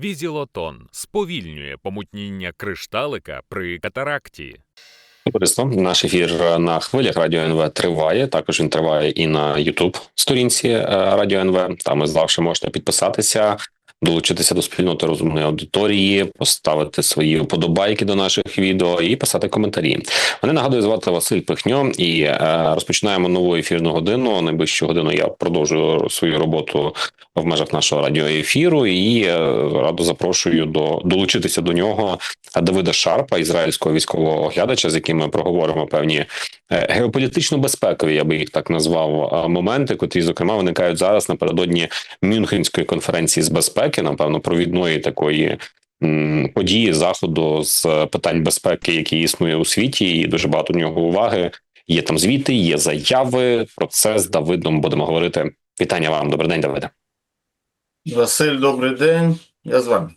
Візілотон сповільнює помутніння кришталика при катаракті. Присто наш ефір на хвилях Радіо НВ триває. Також він триває і на Ютуб сторінці е, Радіо НВ. Там ви завжди можете підписатися, долучитися до спільноти розумної аудиторії, поставити свої вподобайки до наших відео і писати коментарі. Мене нагадую звати Василь Пихньо, і е, розпочинаємо нову ефірну годину. Найближчу годину я продовжую свою роботу в межах нашого радіоефіру і е, радо запрошую до долучитися до нього Давида Шарпа, ізраїльського військового оглядача, з яким ми проговоримо певні е, геополітично-безпекові, я би їх так назвав, моменти, котрі зокрема виникають зараз напередодні Мюнхенської конференції з безпеки, напевно, провідної такої. Події заходу з питань безпеки, які існує у світі, і дуже багато в нього уваги. Є там звіти, є заяви. Про це з Давидом будемо говорити. Вітання вам, добрий день, Давиде. Василь, добрий день. Я з вами.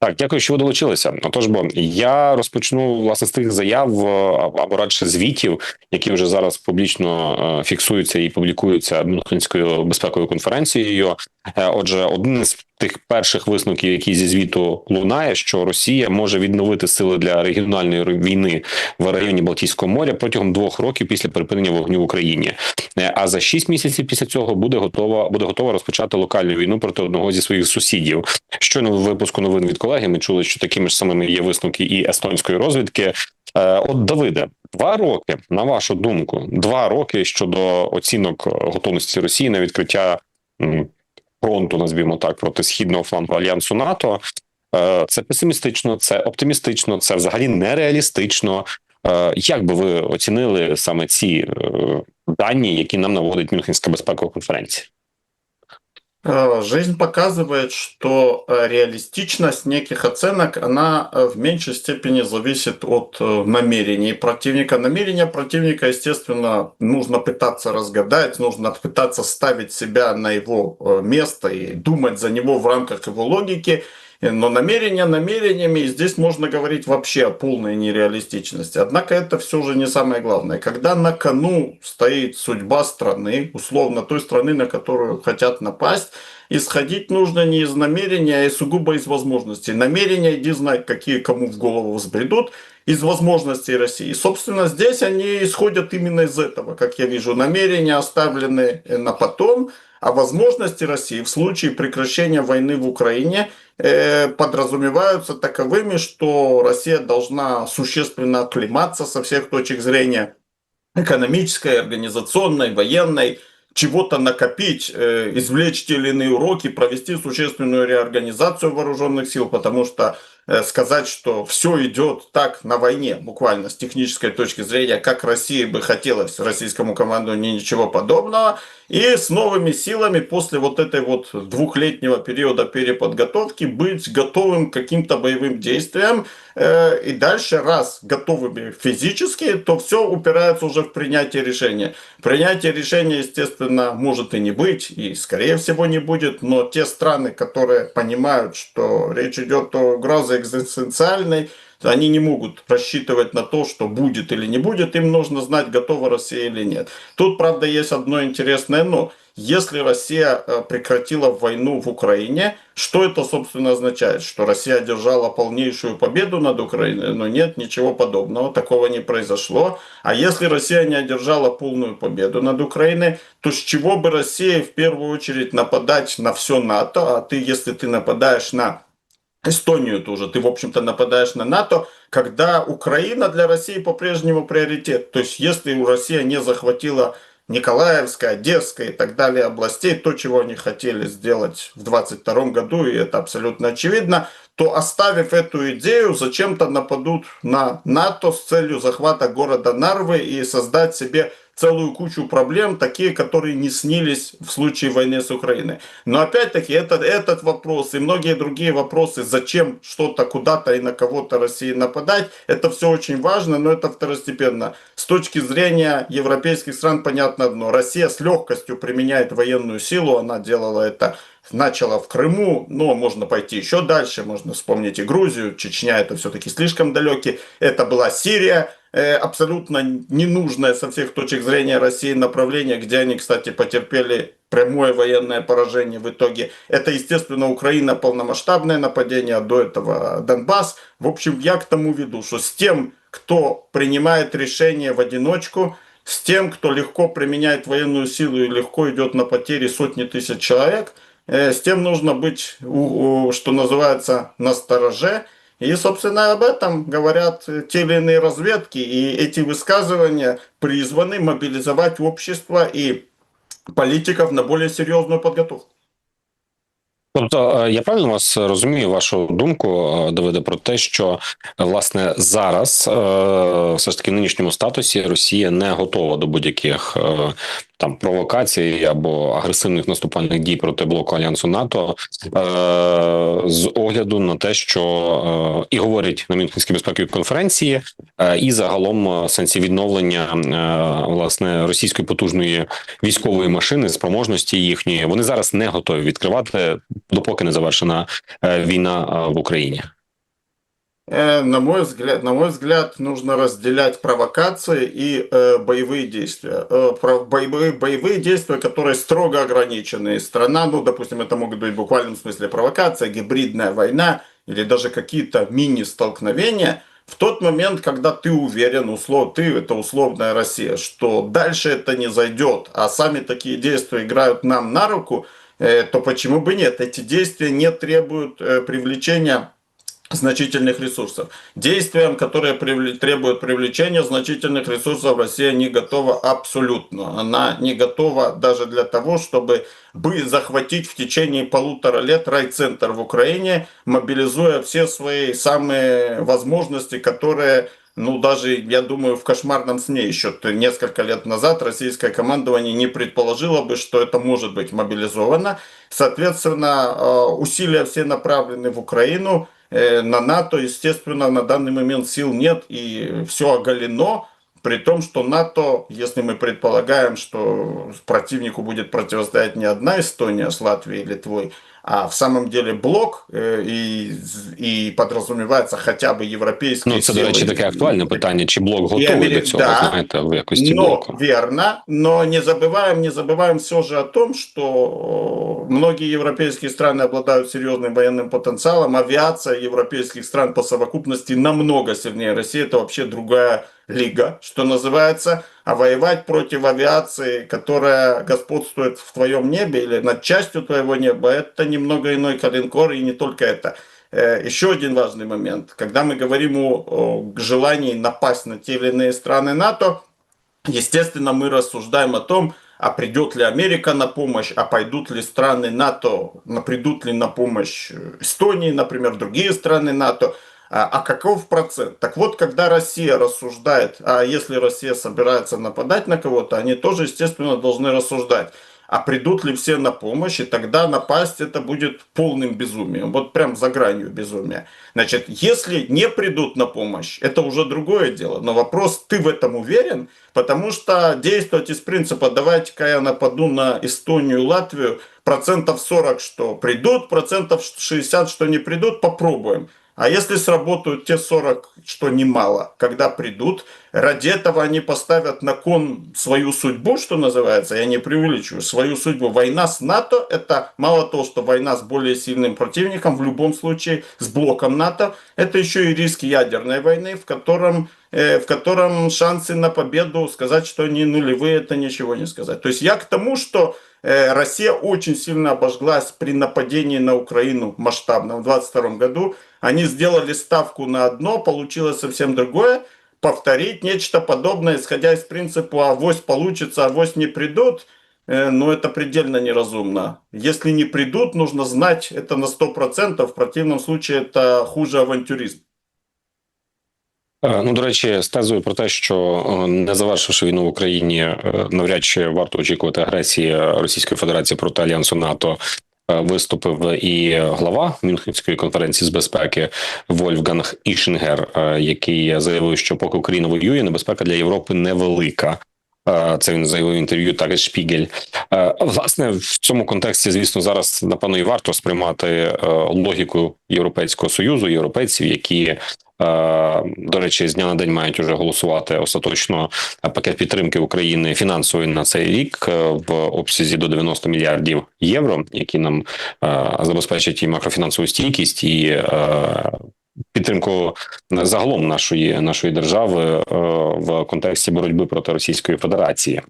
Так, дякую, що ви долучилися. Отож, бо я розпочну власне з тих заяв е, або радше звітів, які вже зараз публічно е, фіксуються і публікуються Мюнхенською безпековою конференцією. Е, Отже, один з тих перших висновків, які зі звіту лунає, що Росія може відновити сили для регіональної війни в районі Балтійського моря протягом двох років після припинення вогню в Україні. Е, А за шість місяців після цього буде готова буде готова розпочати локальну війну проти одного зі своїх сусідів. Щойно в випуску новин від колеги ми чули, що такими ж самими є висновки і естонської розвідки. Е, От Давиде, два роки на вашу думку, два роки щодо оцінок готовності Росії на відкриття фронту, назвімо так, проти східного флангу альянсу НАТО. Е, Це песимістично, це оптимістично, це взагалі нереалістично. Е, Як би ви оцінили саме ці е, дані, які нам наводить Мюнхенська безпекова конференція? Э, Жизнь показывает, что э, реалистичность неких оценок, она э, в меньшей степени зависит от намерений противника. Намерения противника, естественно, нужно пытаться разгадать, нужно пытаться ставить себя на его место и думать за него в рамках его логики. Э, Но намерения намерениями, и здесь можно говорить вообще о полной нереалистичности. Однако это все же не самое главное. Когда на кону стоит судьба страны, условно той страны, на которую хотят напасть, исходить нужно не из намерения, а сугубо из возможностей. Намерения, иди знать, какие кому в голову взбредут, из возможностей России. Собственно, здесь они исходят именно из этого, как я вижу. Намерения оставлены э, на потом, а возможности России в случае прекращения войны в Украине э, подразумеваются таковыми, что Россия должна существенно оклематься со всех точек зрения экономической, организационной, военной, чего-то накопить, э, извлечь те или иные уроки, провести существенную реорганизацию вооруженных сил, потому что сказать, что все идет так на войне, буквально с технической точки зрения, как России бы хотелось, российскому командованию ничего подобного, и с новыми силами после вот этой вот двухлетнего периода переподготовки быть готовым к каким-то боевым действиям, Э, и дальше, раз готовыми физически, то все упирается уже в принятие решения. Принятие решения, естественно, может и не быть, и скорее всего не будет, но те страны, которые понимают, что речь идет о угрозе экзистенциальной, они не могут рассчитывать на то, что будет или не будет, им нужно знать, готова Россия или нет. Тут, правда, есть одно интересное но. Если Россия э, прекратила войну в Украине, что это, собственно, означает? Что Россия одержала полнейшую победу над Украиной? Но нет, ничего подобного, такого не произошло. А если Россия не одержала полную победу над Украиной, то с чего бы России в первую очередь нападать на все НАТО? А ты, если ты нападаешь на Эстонию тоже, ты, в общем-то, нападаешь на НАТО, когда Украина для России по-прежнему приоритет. То есть, если у России не захватила Николаевская, Одесская и так далее областей, то, чего они хотели сделать в 22 году, и это абсолютно очевидно, то оставив эту идею, зачем-то нападут на НАТО с целью захвата города Нарвы и создать себе целую кучу проблем, такие, которые не снились в случае войны с Украиной. Но опять-таки этот, этот вопрос и многие другие вопросы, зачем что-то куда-то и на кого-то России нападать, это все очень важно, но это второстепенно. С точки зрения европейских стран понятно одно. Россия с легкостью применяет военную силу, она делала это начала в Крыму, но можно пойти еще дальше, можно вспомнить и Грузию, Чечня это все-таки слишком далекий, это была Сирия, абсолютно ненужное со всех точек зрения России направление, где они, кстати, потерпели прямое военное поражение в итоге. Это, естественно, Украина, полномасштабное нападение, а до этого Донбасс. В общем, я к тому веду, что с тем, кто принимает решения в одиночку, с тем, кто легко применяет военную силу и легко идет на потери сотни тысяч человек, э, с тем нужно быть, что называется, на стороже. И, собственно, об этом говорят э, те или иные разведки. И эти высказывания призваны мобилизовать общество и политиков на более серьезную подготовку. Тобто, е, я правильно вас розумію, вашу думку, е, Давиде, про те, що е, власне зараз е, все ж таки в нинішньому статусі Росія не готова до будь-яких е, там провокацій або агресивних наступальних дій проти блоку альянсу НАТО е, з огляду на те, що е, і говорять на Мюнхенській безпековій конференції, е, і загалом е, сенсі відновлення е, власне російської потужної військової машини, спроможності їхньої, вони зараз не готові відкривати, допоки не завершена е, війна е, в Україні. Э, На мой взгляд, на мой взгляд, нужно разделять провокации и э, боевые действия. Э, про боевые, боевые действия, которые строго ограничены. Страна, ну, допустим, это могут быть в буквальном смысле провокация, гибридная война или даже какие-то мини-столкновения. В тот момент, когда ты уверен, услов, ты это условная Россия, что дальше это не зайдет, а сами такие действия играют нам на руку, э, то почему бы нет? Эти действия не требуют э, привлечения значительных ресурсов. Действиям, которые требуют привлечения значительных ресурсов, Россия не готова абсолютно. Она не готова даже для того, чтобы бы захватить в течение полутора лет райцентр в Украине, мобилизуя все свои самые возможности, которые ну, даже, я думаю, в кошмарном сне еще несколько лет назад российское командование не предположило бы, что это может быть мобилизовано. Соответственно, э, усилия все направлены в Украину, на НАТО, естественно, на данный момент сил нет и все оголено. При том, что НАТО, если мы предполагаем, что противнику будет противостоять не одна Эстония с Латвией и Литвой, а в самом деле блок э, и, и подразумевается хотя бы европейские Ну це до силы. речі таке актуальне питання. Чи блок готовий Америк- до цього? да. Знаєте, в якості Но, блоку? верно, но не забываем, не забываем все же о том, что э, многие европейские страны обладают серьезным военным потенциалом. Авиация европейских стран по совокупности намного сильнее России. Это вообще другая лига, что называется. А воевать против авиации, которая господствует в твоем небе или над частью твоего неба, это немного иной калинкор, и не только это. Э, Еще один важный момент. Когда мы говорим о, о желании напасть на те или иные страны НАТО, Естественно, мы рассуждаем о том, а придет ли Америка на помощь, а пойдут ли страны НАТО, на- придут ли на помощь Эстонии, например, другие страны НАТО, а, а каков процент? Так вот, когда Россия рассуждает, а если Россия собирается нападать на кого-то, они тоже, естественно, должны рассуждать, а придут ли все на помощь, и тогда напасть это будет полным безумием, вот прям за гранью безумия. Значит, если не придут на помощь, это уже другое дело. Но вопрос, ты в этом уверен? Потому что действовать из принципа, давайте-ка я нападу на Эстонию, Латвию, процентов 40, что придут, процентов 60, что не придут, попробуем. А если сработают те 40, что немало, когда придут, ради этого они поставят на кон свою судьбу, что называется, я не преувеличиваю, свою судьбу. Война с НАТО, это мало того, что война с более сильным противником, в любом случае с блоком НАТО, это еще и риск ядерной войны, в котором, э, в котором шансы на победу, сказать, что они нулевые, это ничего не сказать. То есть я к тому, что э, Россия очень сильно обожглась при нападении на Украину масштабном в 22 году. Они сделали ставку на одно, получилось совсем другое. Повторить нечто подобное, исходя из принципа «авось получится, авось не придут», э, ну, это предельно неразумно. Если не придут, нужно знать это на 100%, в противном случае это хуже авантюризм. Е, Ну, до речі, з тезою про те, що е, не завершивши війну в Україні, е, навряд чи варто очікувати агресії Російської Федерації проти альянсу НАТО. е, Виступив і глава Мюнхенської конференції з безпеки Вольфганг Ішингер, е, який заявив, що поки Україна воює, небезпека для Європи невелика. Е, Це він заявив інтерв'ю так Шпігель. Власне, в цьому контексті, звісно, зараз напевно і варто сприймати логіку Європейського союзу, європейців, які До речі, з дня на день мають уже голосувати остаточно пакет підтримки України фінансової на цей рік е, в обсязі до 90 мільярдів євро, які нам е, забезпечать і макрофінансову стійкість і е, підтримку загалом нашої нашої держави е, в контексті боротьби проти Російської Федерації.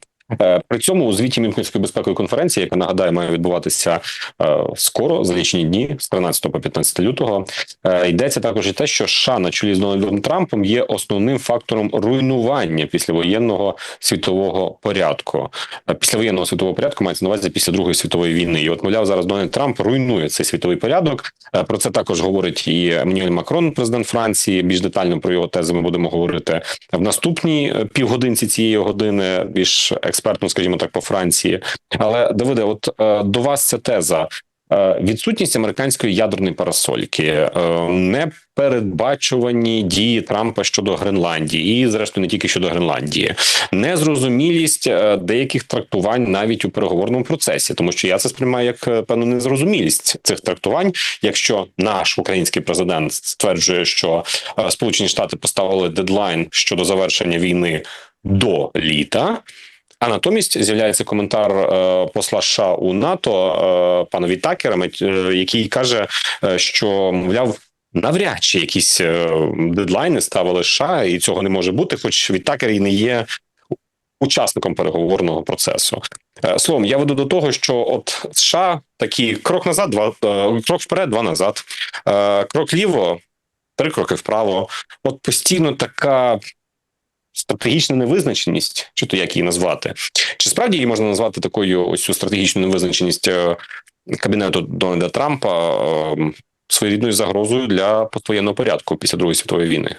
Е, При цьому у звіті Мюнхенської безпекової конференції, яка нагадаю, має відбуватися е, скоро за лічені дні з 13 по 15 лютого, е, йдеться також і те, що США на чолі з Дональдом Трампом є основним фактором руйнування післявоєнного світового порядку. Післявоєнного світового порядку мається на увазі після Другої світової війни. І от мовляв, зараз Дональд Трамп руйнує цей світовий порядок. Про це також говорить і Еммануель Макрон, президент Франції. Більш детально про його тези ми будемо говорити в наступній півгодинці цієї години. Більш експертно, скажімо так, по Франції. Але Давиде, от е, до вас ця теза. Е, Відсутність американської ядерної парасольки, е, непередбачувані дії Трампа щодо Гренландії, і зрештою не тільки щодо Гренландії, незрозумілість деяких трактувань навіть у переговорному процесі, тому що я це сприймаю як певну незрозумілість цих трактувань. Якщо наш український президент стверджує, що Сполучені Штати поставили дедлайн щодо завершення війни до літа. А натомість з'являється коментар е, посла США у НАТО е, пана Вітакера, е, який каже, що мовляв. Навряд чи якісь дедлайни ставили США, і цього не може бути, хоч Вітакер і не є учасником переговорного процесу. Словом, я веду до того, що от США такі крок назад, два крок вперед, два назад, крок ліво, три кроки вправо. От постійно така стратегічна невизначеність, чи то як її назвати, чи справді її можна назвати такою ось цю стратегічну невизначеність е, кабінету Дональда Трампа е, своєрідною загрозою для поствоєнного порядку після Другої світової війни?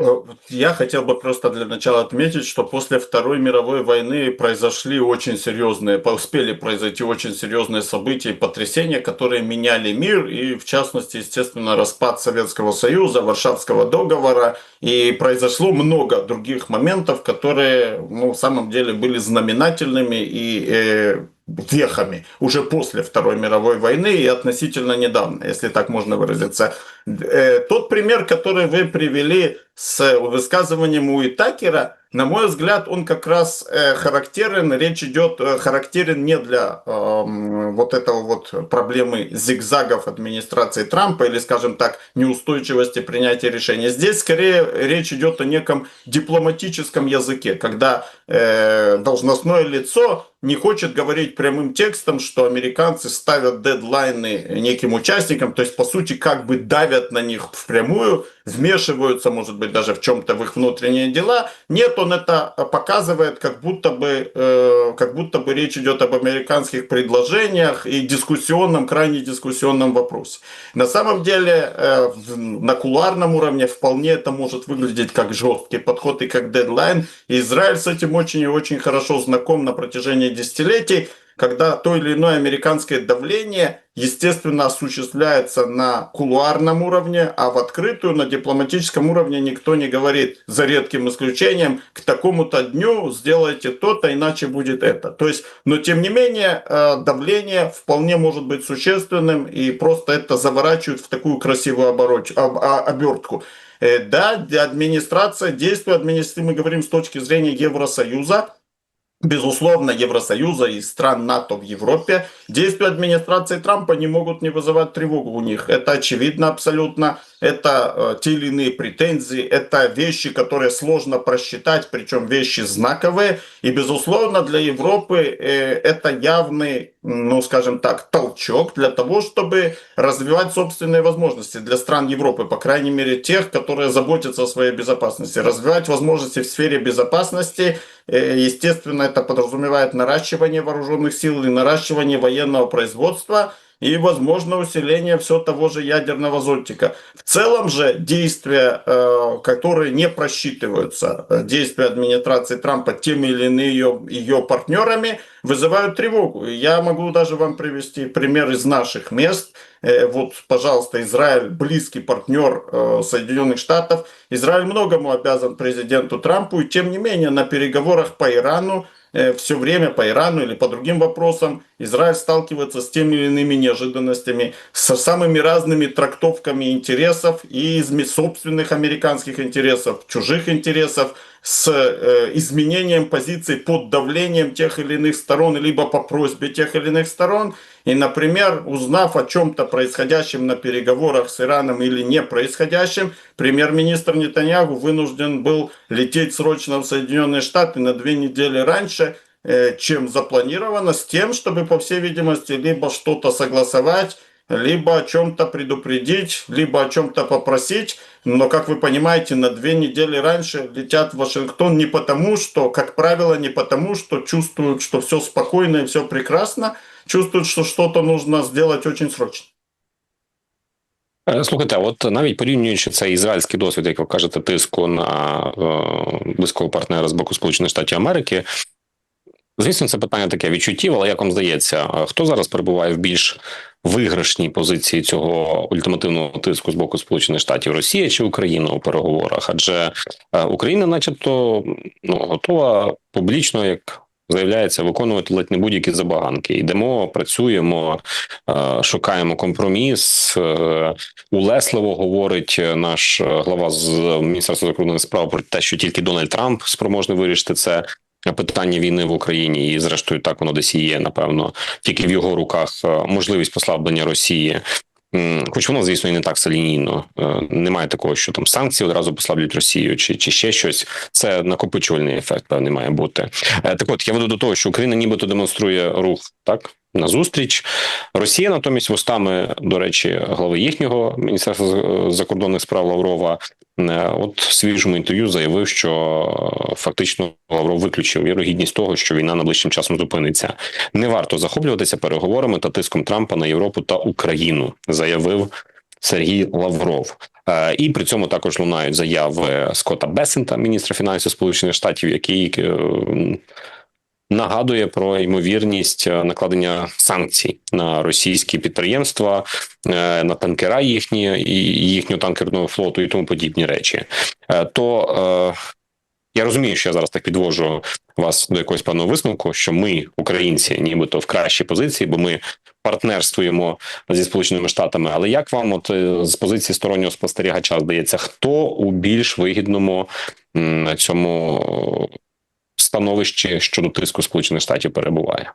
Э, Я хотел бы просто для начала отметить, что после Второй мировой войны произошли очень серьезные, успели произойти очень серьезные события и потрясения, которые меняли мир, и в частности, естественно, распад Советского Союза, Варшавского договора, и произошло много других моментов, которые, ну, в самом деле были знаменательными. И э, вехами уже после Второй мировой войны и относительно недавно, если так можно выразиться. Э, Тот пример, который вы привели с высказыванием Уитакера, на мой взгляд, он как раз э, характерен, речь идет, э, характерен не для эм, вот этого вот проблемы зигзагов администрации Трампа или, скажем так, неустойчивости принятия решений. Здесь скорее речь идет о неком дипломатическом языке, когда э, должностное лицо не хочет говорить прямым текстом, что американцы ставят дедлайны неким участникам, то есть, по сути, как бы давят на них впрямую, вмешиваются, может быть, даже в чем-то в их внутренние дела. Нет, он это показывает, как будто бы, э, как будто бы речь идет об американских предложениях и дискуссионном, крайне дискуссионном вопросе. На самом деле, э, на кулуарном уровне вполне это может выглядеть как жесткий подход и как дедлайн. И Израиль с этим очень и очень хорошо знаком на протяжении десятилетий, когда то или иное американское давление, естественно, осуществляется на кулуарном уровне, а в открытую, на дипломатическом уровне никто не говорит, за редким исключением, к такому-то дню сделайте то-то, иначе будет это. То есть, но тем не менее, э, давление вполне может быть существенным, и просто это заворачивают в такую красивую обороч- об- обертку. Э, Да, администрация, действия администрации, мы говорим с точки зрения Евросоюза, Безусловно, Евросоюза и стран НАТО в Европе действия администрации Трампа не могут не вызывать тревогу у них. Это очевидно абсолютно. Это э, те или иные претензии, это вещи, которые сложно просчитать, причем вещи знаковые. И, безусловно, для Европы э, это явный, ну, скажем так, толчок для того, чтобы развивать собственные возможности для стран Европы, по крайней мере, тех, которые заботятся о своей безопасности. Развивать возможности в сфере безопасности, э, естественно, это подразумевает наращивание вооруженных сил и наращивание военного производства и, возможно, усиление все того же ядерного зонтика. В целом же действия, э, которые не просчитываются, э, действия администрации Трампа теми или иными ее, ее партнерами, вызывают тревогу. Я могу даже вам привести пример из наших мест. Э, Вот, пожалуйста, Израиль близкий партнер Соединенных Штатов. Израиль многому обязан президенту Трампу, и тем не менее на переговорах по Ирану все время по Ирану или по другим вопросам Израиль сталкивается с теми или иными неожиданностями, со самыми разными трактовками интересов и из собственных американских интересов, чужих интересов, с э, изменением позиций под давлением тех или иных сторон, либо по просьбе тех или иных сторон. И, например, узнав о чем-то происходящем на переговорах с Ираном или не происходящем, премьер-министр Нетаньягу вынужден был лететь срочно в Соединенные Штаты на две недели раньше, чем запланировано, с тем, чтобы, по всей видимости, либо что-то согласовать, либо о чем-то предупредить, либо о чем-то попросить. Но, как вы понимаете, на две недели раньше летят в Вашингтон не потому, что, как правило, не потому, что чувствуют, что все спокойно и все прекрасно, чувствуют, що что-то нужно сделать очень срочно. Е, Слухайте, а от навіть порівнюючи цей ізраїльський досвід, як ви кажете, тиску на е, близького партнера з боку Сполучених Штатів Америки. Звісно, це питання таке відчуттів, але як вам здається, хто зараз перебуває в більш виграшній позиції цього ультимативного тиску з боку Сполучених Штатів Росія чи Україна у переговорах? Адже е, Україна, начебто, ну готова публічно, як заявляється, виконувати ледь не будь-які забаганки. Йдемо, працюємо, е, шукаємо компроміс. е, Улесливо говорить наш глава з міністерства закордонних справ про те, що тільки Дональд Трамп спроможний вирішити це питання війни в Україні, і зрештою так воно десь і є. Напевно, тільки в його руках е, можливість послаблення Росії. Хоч воно, звісно, і не так салінійно. Е, Немає такого, що там санкції одразу послаблюють Росію, чи, чи ще щось. Це накопичувальний ефект, певний має бути. Е, Так от я веду до того, що Україна нібито демонструє рух так на зустріч. Росія натомість вустами, до речі, глави їхнього міністерства закордонних справ Лаврова. е, От в свіжому інтерв'ю заявив, що е, фактично Лавров виключив вірогідність того, що війна найближчим часом зупиниться. Не варто захоплюватися переговорами та тиском Трампа на Європу та Україну, заявив Сергій Лавров. Е, І при цьому також лунають заяви Скотта Бесента, міністра фінансів Сполучених Штатів, який нагадує про ймовірність е, накладення санкцій на російські підприємства, е, на танкера їхні і їхнього танкерного флоту і тому подібні речі. Е, То я розумію, що я зараз так підвожу вас до якогось певного висновку, що ми, українці, нібито в кращій позиції, бо ми партнерствуємо зі сполученими штатами. Але як вам, от з позиції стороннього спостерігача, здається, хто у більш вигідному цьому становищі щодо тиску сполучених штатів перебуває?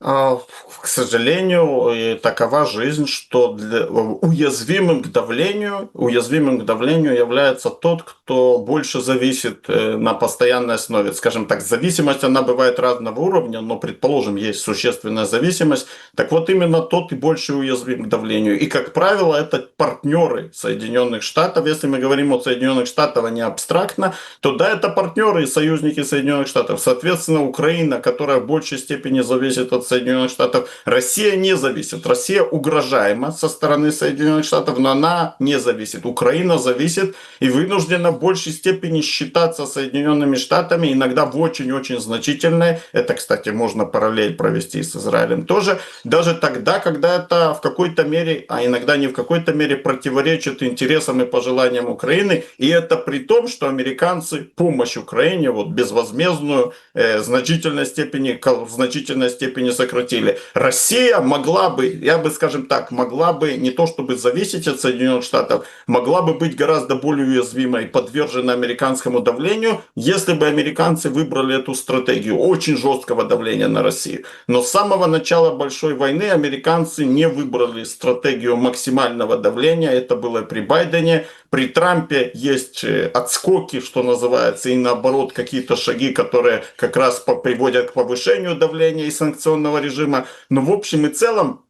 А, К сожалению, такова жизнь, что для, уязвимым к давлению, уязвимым к давлению является тот, кто больше зависит э, на постоянной основе. Скажем так, зависимость, она бывает разного уровня, но, предположим, есть существенная зависимость. Так вот, именно тот и больше уязвим к давлению. И, как правило, это партнеры Соединенных Штатов. Если мы говорим о Соединенных Штатах, а не абстрактно, то да, это партнеры и союзники Соединенных Штатов. Соответственно, Украина, которая в большей степени зависит от Соединенных Штатов, Россия не зависит. Россия угрожаема со стороны Соединенных Штатов, но она не зависит. Украина зависит и вынуждена в большей степени считаться Соединенными Штатами, иногда в очень-очень значительной. Это, кстати, можно параллель провести с Израилем тоже. Даже тогда, когда это в какой-то мере, а иногда не в какой-то мере противоречит интересам и пожеланиям Украины. И это при том, что американцы помощь Украине, вот безвозмездную, э, значительной степени, в значительной степени сократили. Россия могла бы, я бы, скажем так, могла бы не то чтобы зависеть от Соединенных Штатов, могла бы быть гораздо более уязвимой, подвержена американскому давлению, если бы американцы выбрали эту стратегию очень жесткого давления на Россию. Но с самого начала большой войны американцы не выбрали стратегию максимального давления. Это было при Байдене. При Трампе есть э, отскоки, что называется, и наоборот какие-то шаги, которые как раз приводят к повышению давления и санкционного режима. Но в общем и целом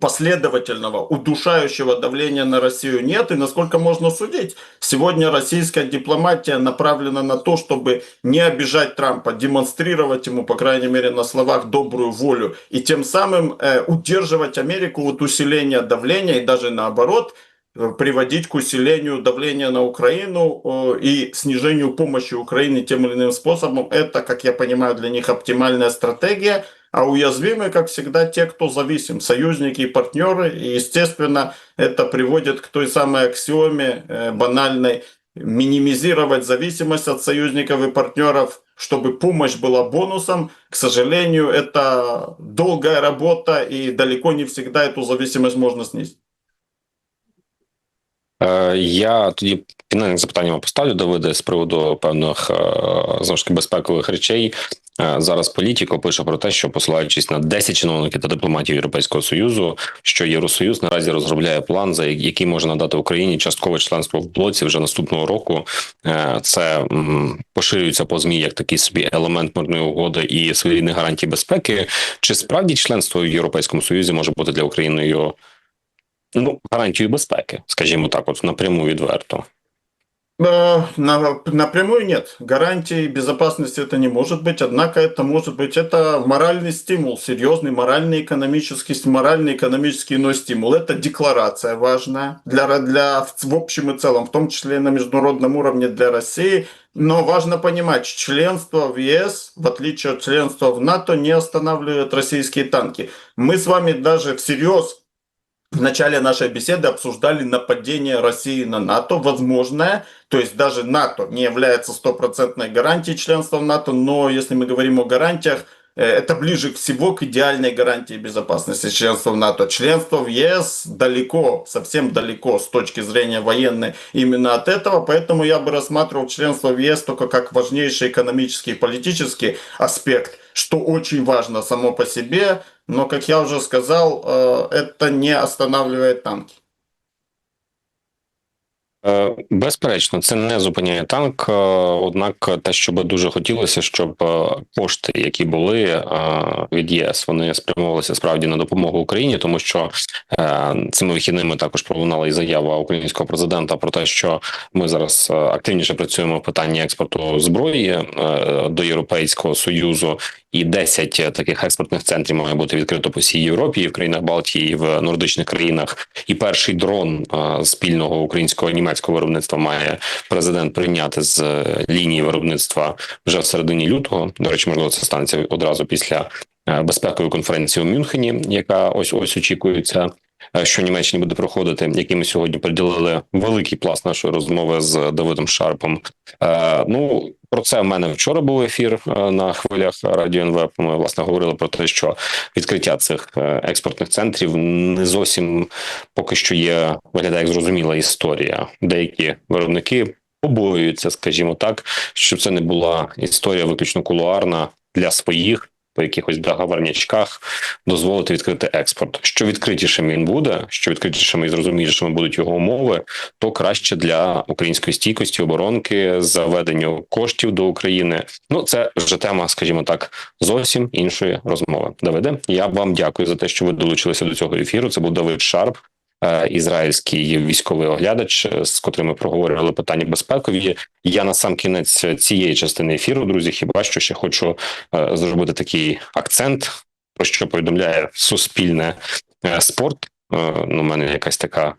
последовательного, удушающего давления на Россию нет. И насколько можно судить, сегодня российская дипломатия направлена на то, чтобы не обижать Трампа, демонстрировать ему, по крайней мере, на словах добрую волю и тем самым э, удерживать Америку от усиления давления и даже наоборот приводить к усилению давления на Украину э, и снижению помощи Украине тем или иным способом. Это, как я понимаю, для них оптимальная стратегия. А уязвимы, как всегда, те, кто зависим, союзники и партнеры. И, естественно, это приводит к той самой аксиоме э, банальной минимизировать зависимость от союзников и партнеров чтобы помощь была бонусом. К сожалению, это долгая работа, и далеко не всегда эту зависимость можно снизить. Е, Я тоді фінальне запитання вам поставлю Давиде з приводу певних е, знову безпекових речей. Е, Зараз політико пише про те, що посилаючись на 10 чиновників та дипломатів Європейського союзу, що Євросоюз наразі розробляє план, за який може надати Україні часткове членство в блоці вже наступного року. Це поширюється по змі як такий собі елемент мирної угоди і своєрідних гарантій безпеки. Чи справді членство в Європейському Союзі може бути для України ну гарантією безпеки, скажімо так, от напряму відверто. Э, на- напрямую нет. Гарантии безопасности это не может быть, однако это может быть это моральный стимул, серьезный моральный экономический, моральный экономический иной стимул. Это декларация важная для, для в в общем и целом, в том числе и на международном уровне для России. Но важно понимать, членство в ЕС, в отличие от членства в НАТО, не останавливает российские танки. Мы с вами даже всерьез в начале нашей беседы обсуждали нападение России на НАТО, возможное, то есть даже НАТО не является стопроцентной гарантией членства в НАТО, но если мы говорим о гарантиях, это ближе всего к идеальной гарантии безопасности членства в НАТО. Членство в ЕС далеко, совсем далеко с точки зрения военной именно от этого, поэтому я бы рассматривал членство в ЕС только как важнейший экономический и политический аспект, что очень важно само по себе, но, как я уже сказал, э, это не останавливает танки. Е, Безперечно, це не зупиняє танк. е, Однак, те, що би дуже хотілося, щоб е, кошти, які були е, від ЄС, вони спрямовувалися справді на допомогу Україні, тому що е, цими вихідними також пролунала і заява українського президента про те, що ми зараз е, активніше працюємо в питанні експорту зброї е, до Європейського союзу, і 10 таких експортних центрів має бути відкрито по всій Європі, і в країнах Балтії, і в нордичних країнах. І перший дрон е, спільного українського німецького виробництва має президент прийняти з е, лінії виробництва вже в середині лютого. До речі, можливо, це станеться одразу після е, безпекової конференції у Мюнхені, яка ось ось очікується. Е, Що Німеччині буде проходити, який ми сьогодні приділили великий пласт нашої розмови з Давидом Шарпом. Е, ну про це в мене вчора був ефір е, на хвилях радіо НВ. Ми власне говорили про те, що відкриття цих експортних центрів не зовсім поки що є виглядає як зрозуміла історія. Деякі виробники побоюються, скажімо так, щоб це не була історія виключно кулуарна для своїх. По якихось договорнячках дозволити відкрити експорт. Що відкритішим він буде, що відкритішими і зрозумілішими будуть його умови, то краще для української стійкості, оборонки, заведення коштів до України. Ну це вже тема, скажімо так, зовсім іншої розмови. Давиде, я вам дякую за те, що ви долучилися до цього ефіру. Це був Давид Шарп, ізраїльський військовий оглядач, е, з котрим ми проговорювали питання безпекові. Я на сам кінець цієї частини ефіру, друзі, хіба що ще хочу е, зробити такий акцент, про що повідомляє суспільне е, спорт. Е, Ну, у мене якась така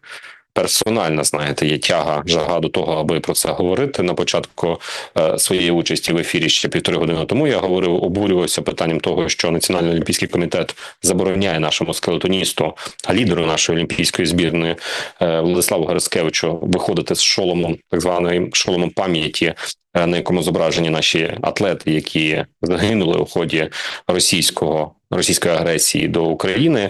персональна, знаєте, є тяга, жага до того, аби про це говорити. На початку е, своєї участі в ефірі ще півтори години тому я говорив, обурювався питанням того, що Національний олімпійський комітет забороняє нашому скелетоністу, а лідеру нашої олімпійської збірної е, Владиславу Гарискевичу виходити з шоломом, так званим шоломом пам'яті. е, На якому зображені наші атлети, які загинули у ході російського російської агресії до України,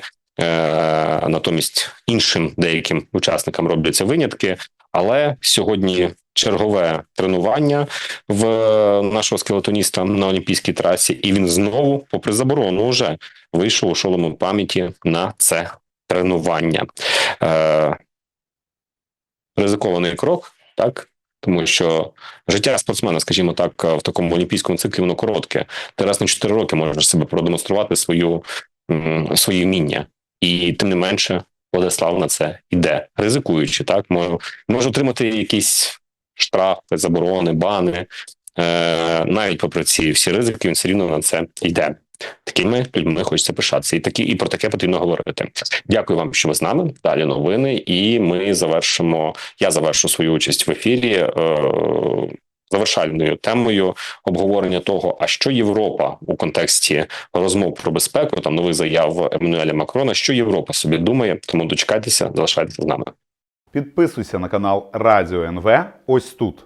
натомість іншим деяким учасникам робляться винятки. Але сьогодні чергове тренування в нашого скелетоніста на олімпійській трасі, і він знову, попри заборону, вже вийшов у шолому пам'яті на це тренування. Е, ризикований крок, так. Тому що життя спортсмена, скажімо так, в такому олімпійському циклі воно коротке. Ти раз на 4 роки можеш себе продемонструвати свою свої вміння. І тим не менше, Владислав на це йде, ризикуючи, так може, може отримати якісь штрафи, заборони, бани. Е, навіть попри ці всі ризики, він все рівно на це йде. Такими людьми хочеться пишатися, і такі і про таке потрібно говорити. Дякую вам, що ви з нами. Далі новини, і ми завершимо. Я завершу свою участь в ефірі. Е, Завершальною темою обговорення того, а що Європа у контексті розмов про безпеку, там нових заяв Еммануеля Макрона, що Європа собі думає. Тому дочекайтеся, залишайтеся з нами. Підписуйся на канал Радіо НВ ось тут.